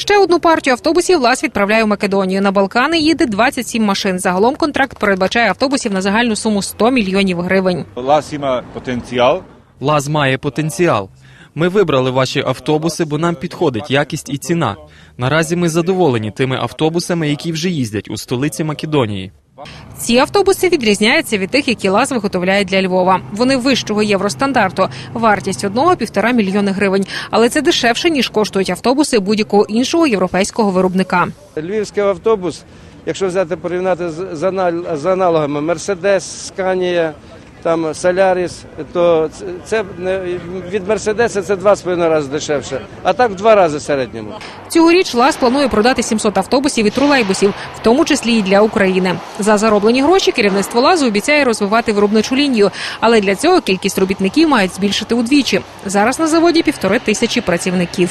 Ще одну партію автобусів Лас відправляє в Македонію. На Балкани їде 27 машин. Загалом контракт передбачає автобусів на загальну суму 100 мільйонів гривень. Лас має потенціал. Лаз має потенціал. Ми вибрали ваші автобуси, бо нам підходить якість і ціна. Наразі ми задоволені тими автобусами, які вже їздять у столиці Македонії. Ці автобуси відрізняються від тих, які ЛАЗ виготовляє для Львова. Вони вищого євростандарту. Вартість одного півтора мільйони гривень. Але це дешевше ніж коштують автобуси будь-якого іншого європейського виробника. Львівський автобус, якщо взяти порівняти з, аналогами Мерседес, Сканія, там Соляріс, то це, від Мерседеса це два з половиною рази дешевше, а так в два рази в середньому. Цьогоріч ЛАЗ планує продати 700 автобусів і тролейбусів, в тому числі і для України. За зароблені гроші керівництво ЛАЗу обіцяє розвивати виробничу лінію, але для цього кількість робітників мають збільшити удвічі. Зараз на заводі півтори тисячі працівників.